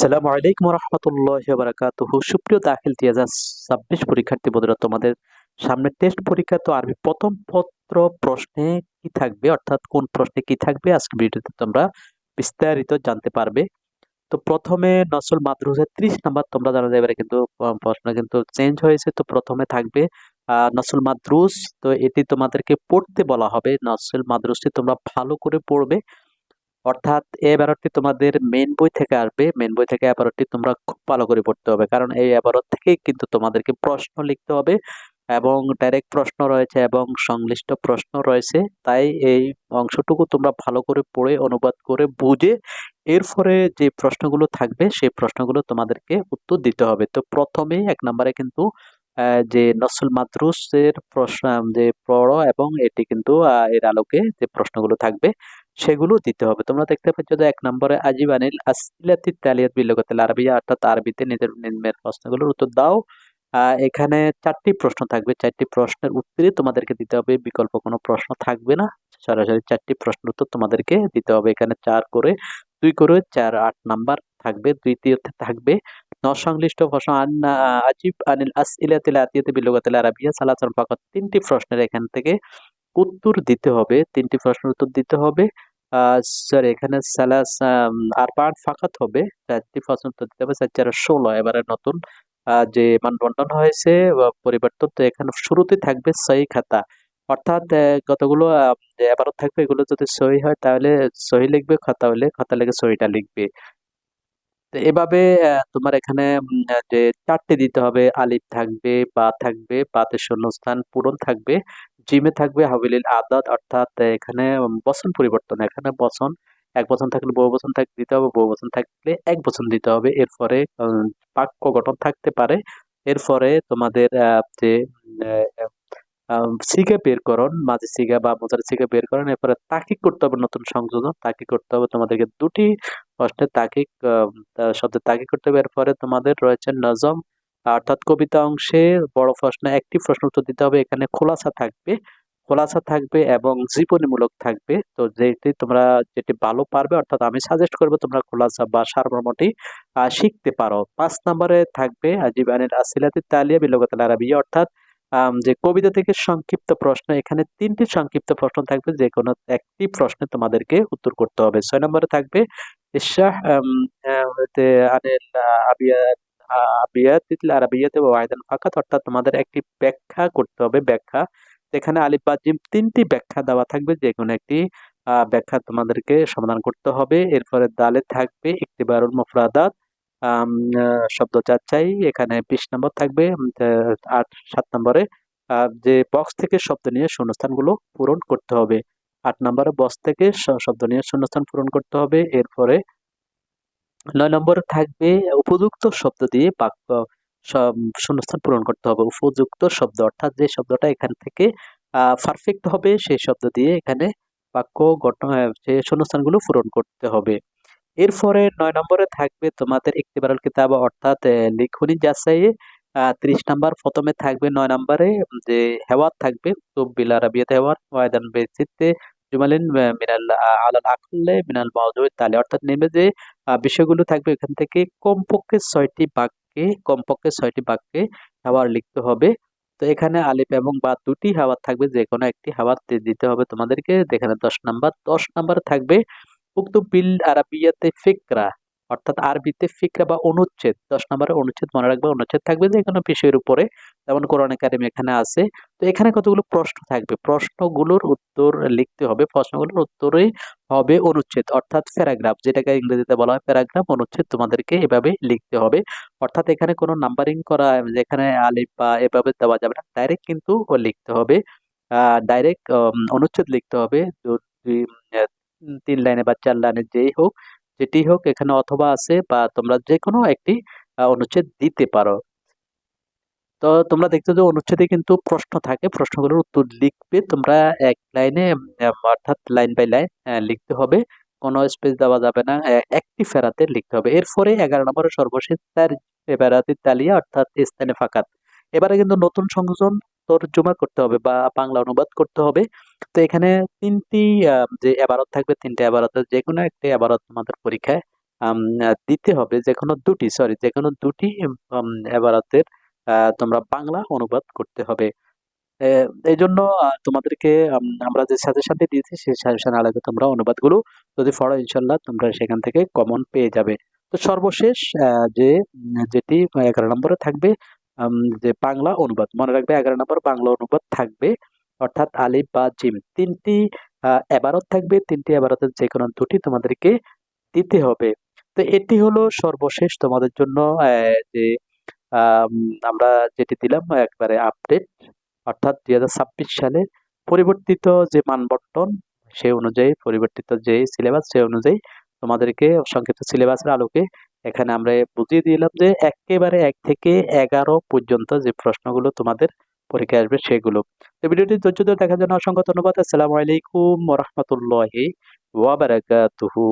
সালামু আলাইকুম রহমতুল্লাহ বারাকাতুহ সুপ্রিয় দাখিল তিয়াজাজ ছাব্বিশ পরীক্ষার্থী বন্ধুরা, তোমাদের সামনে টেস্ট পরীক্ষা, তো আরবি প্রথম পত্র প্রশ্নে কি থাকবে? অর্থাৎ কোন প্রশ্নে কি থাকবে? আজকে ভিডিওতে তোমরা বিস্তারিত জানতে পারবে। তো প্রথমে নসল মাদ্রুসের ত্রিশ নাম্বার, তোমরা জানা যাবে কিন্তু প্রশ্ন কিন্তু চেঞ্জ হয়েছে, তো প্রথমে থাকবে নসল মাদ্রুস। তো এটি তোমাদেরকে পড়তে বলা হবে। নসল মাদ্রুসটি তোমরা ভালো করে পড়বে। অর্থাৎ এই এবারটি তোমাদের মেন বই থেকে আসবে। মেন বই থেকে এবারটি তোমরা খুব ভালো করে পড়তে হবে। কারণ এই এবারত থেকে কিন্তু তোমাদেরকে প্রশ্ন লিখতে হবে এবং ডাইরেক্ট প্রশ্ন রয়েছে এবং সংশ্লিষ্ট প্রশ্ন রয়েছে। তাই এই অংশটুকু তোমরা ভালো করে পড়ে, অনুবাদ করে, বুঝে এরপরে যে প্রশ্নগুলো থাকবে সেই প্রশ্নগুলো তোমাদেরকে উত্তর দিতে হবে। তো প্রথমেই এক নম্বরে কিন্তু যে নসল মাদ্রুসের প্রশ্ন, যে পড়ো এবং এটি কিন্তু এর আলোকে যে প্রশ্নগুলো থাকবে সেগুলো দিতে হবে। তোমরা দেখতে পাচ্ছ যে এক নম্বরে আজিব আনিল আসিলাতি তালিয়াত বিল্লগতিল আরবিয়া অর্থাৎ আরবিতে নিজের নিম্নের প্রশ্নগুলোর উত্তর দাও। এখানে চারটি প্রশ্ন থাকবে। চারটি প্রশ্নের উত্তরে তোমাদেরকে দিতে হবে। বিকল্প কোনো প্রশ্ন থাকবে না। সরাসরি চারটি প্রশ্নের উত্তর তোমাদেরকে দিতে হবে। এখানে চার করে, দুই করে, চার, আট নাম্বার থাকবে। দ্বিতীয়তে থাকবে, নসংশ্লিষ্ট প্রশ্ন আজিব আনিল আসইলাতিল আতিয়াতি বিল্লগতিল আরবিয়া সালাসান ফাকাত তিনটি প্রশ্নের এখান থেকে উত্তর দিতে হবে। তিনটি প্রশ্নের উত্তর দিতে হবে। সরি এখানে সালাস আর পার্ট ফাঁকাত হবে। চারটি প্রশ্ন উত্তর দিতে হবে। চার চার ষোলো, এবারে নতুন। যে মানবন্ধন হয়েছে পরিবর্তন তো এখানে শুরুতে থাকবে সহি খাতা। অর্থাৎ কতগুলো এবারও থাকবে, এগুলো যদি সহি হয়, তাহলে সহি লিখবে, খাতা হলে খাতা লেগে সহিটা লিখবে। তো এভাবে তোমার এখানে যে চারটে দিতে হবে আলিফ থাকবে বা থাকবে বাতে শূন্যস্থান পূরণ থাকবে জিমে থাকবে হাবিলিল আদাত অর্থাৎ এখানে বচন পরিবর্তন এখানে বচন এক বচন থাকলে বহু বচন থাক দিতে হবে বহু বচন থাকলে এক বচন দিতে হবে এরপরে বাক্য গঠন থাকতে পারে এরপরে তোমাদের আহ, যে সিগা বেরকরণ মাঝে সিগা বা মোজার সিগা বের বেরকরণ এরপরে তাকিক করতে হবে নতুন সংযোজন তাকিক করতে হবে তোমাদেরকে দুটি প্রশ্নের তাকিক আহ, তাকিক করতে হবে এরপরে তোমাদের রয়েছে নজম অর্থাৎ কবিতা অংশে বড় প্রশ্ন একটি প্রশ্ন উত্তর দিতে হবে এখানে খোলাসা থাকবে খোলাসা থাকবে এবং জীবনীমূলক থাকবে তো যেটি তোমরা যেটি ভালো পারবে অর্থাৎ আমি সাজেস্ট করব তোমরা খোলাসা বা সারমর্মটি আহ, শিখতে পারো। পাঁচ নম্বরে থাকবে জীবানের আসিলাতি তালিয়া বিলগতাল আরবিয়া অর্থাৎ যে কবিতা থেকে সংক্ষিপ্ত প্রশ্ন এখানে তিনটি সংক্ষিপ্ত প্রশ্ন থাকবে যে কোনো একটি প্রশ্নে তোমাদেরকে উত্তর করতে হবে। ছয় নম্বরে থাকবে ফাকাত অর্থাৎ তোমাদের একটি ব্যাখ্যা করতে হবে ব্যাখ্যা। এখানে আলিফ তিনটি ব্যাখ্যা দেওয়া থাকবে যে কোনো একটি ব্যাখ্যা তোমাদেরকে সমাধান করতে হবে। এরপরে দালে থাকবে ইকতিবারুল মুফরাদাত আম, আহ, শব্দ যাচাই, এখানে বিশ নম্বর থাকবে আট, সাত নম্বরে যে বক্স থেকে শব্দ নিয়ে শূন্যস্থানগুলো পূরণ করতে হবে। আট নম্বরে বক্স থেকে শব্দ নিয়ে শূন্যস্থান পূরণ করতে হবে, এরপরে নয় নম্বরে থাকবে উপযুক্ত শব্দ দিয়ে বাক্য শূন্যস্থান পূরণ করতে হবে। উপযুক্ত শব্দ, অর্থাৎ যে শব্দটা এখান থেকে পারফেক্ট হবে, সেই শব্দ দিয়ে এখানে বাক্য গঠন যে শূন্যস্থানগুলো পূরণ করতে হবে। এরপরে নয় নম্বরে থাকবে তোমাদের ইকতিবারুল কিতাব, অর্থাৎ লিখনি যাচাই। ত্রিশ নাম্বার প্রথমে থাকবে নয় নম্বরে যে হেওয়াত থাকবে তো বিল আরাবিয়াত হেওয়াত ওয়াইদান বেসিতে জুমালিন মিনাল আলাল আকলে, মিনাল মাউদুই তালে। অর্থাৎ নেমে যে বিষয়গুলো থাকবে এখান থেকে কমপক্ষে ছয়টি বাক্যে, কমপক্ষে ছয়টি বাক্যে হেওয়ার লিখতে হবে। তো এখানে আলিফ এবং বা দুটি হাওয়ার থাকবে যে কোনো একটি হাওয়ার দিতে হবে তোমাদেরকে। যেখানে দশ নাম্বার দশ নাম্বার থাকবে উক্ত বিল আরাবিয়াতে ফিকরা, অর্থাৎ আরবিতে ফিকরা বা অনুচ্ছেদ, দশ নম্বরে অনুচ্ছেদ মনে রাখবে, অনুচ্ছেদ থাকবে যে কোনো বিষয়ের উপরে, যেমন কোরআন একাডেমি এখানে আছে। তো এখানে কতগুলো প্রশ্ন থাকবে? প্রশ্নগুলোর উত্তর লিখতে হবে, প্রশ্নগুলোর উত্তরেই হবে অনুচ্ছেদ, অর্থাৎ প্যারাগ্রাফ, যেটাকে ইংরেজিতে বলা হয় প্যারাগ্রাফ, অনুচ্ছেদ তোমাদেরকে এভাবে লিখতে হবে। অর্থাৎ এখানে কোনো নাম্বারিং করা, যেখানে আলিফ বা এভাবে দেওয়া যাবে না ডাইরেক্ট কিন্তু লিখতে হবে। ডাইরেক্ট অনুচ্ছেদ লিখতে হবে। তিন লাইনে বা চার লাইনে যেই হোক, যেটি হোক এখানে অথবা আছে বা তোমরা যে কোনো একটি অনুচ্ছেদ দিতে পারো। তো তোমরা দেখছ যে অনুচ্ছেদে কিন্তু প্রশ্ন থাকে, প্রশ্নগুলোর উত্তর লিখবে। তোমরা এক লাইনে অর্থাৎ লাইন বাই লাইন লিখতে হবে। কোনো স্পেস দেওয়া যাবে না একটি ফেরাতে লিখতে হবে। এরপরে এগারো নম্বরের সর্বশেষ তার ফেরাতে তালিয়া, অর্থাৎ স্থানে ফাঁকাত এবারে কিন্তু নতুন সংযোজন তর্জমা করতে হবে বা বাংলা অনুবাদ করতে হবে। তো এখানে তিনটি যে এবারত থাকবে, তিনটে এবারত যে কোনো একটি এবারত তোমাদের পরীক্ষায় দিতে হবে। যে কোনো দুটি সরি যে কোনো দুটি এবারাতের তোমরা বাংলা অনুবাদ করতে হবে। এই জন্য তোমাদেরকে আমরা যে সাজেশনটি দিয়েছি, সেই সাজেশন আলাদা তোমরা অনুবাদগুলো যদি পড়ো ইনশাল্লাহ তোমরা সেখান থেকে কমন পেয়ে যাবে। তো সর্বশেষ যে, যেটি, এগারো নম্বরে থাকবে যে বাংলা অনুবাদ মনে রাখবে এগারো নম্বর বাংলা অনুবাদ থাকবে অর্থাৎ আলিফ বা জিম। তিনটি এবারত থাকবে তিনটি এবারতের যে কোনো দুটি তোমাদেরকে দিতে হবে। তো এটি হলো সর্বশেষ তোমাদের জন্য যে আম, আমরা যেটি দিলাম একবারে আপডেট অর্থাৎ দুই হাজার ছাব্বিশ সালে পরিবর্তিত যে মানবন্টন সে অনুযায়ী পরিবর্তিত যে সিলেবাস সে অনুযায়ী তোমাদেরকে সংক্ষিপ্ত সিলেবাসের আলোকে এখানে আমরা বুঝিয়ে দিলাম যে একেবারে এক থেকে এগারো পর্যন্ত যে প্রশ্নগুলো তোমাদের পরীক্ষা আসবে সেগুলো। তো ভিডিওটি ধৈর্য ধরে দেখার জন্য অসংখ্য ধন্যবাদ। আসসালামু আলাইকুম রহমতুল্লাহি ওয়াবারাকাতুহু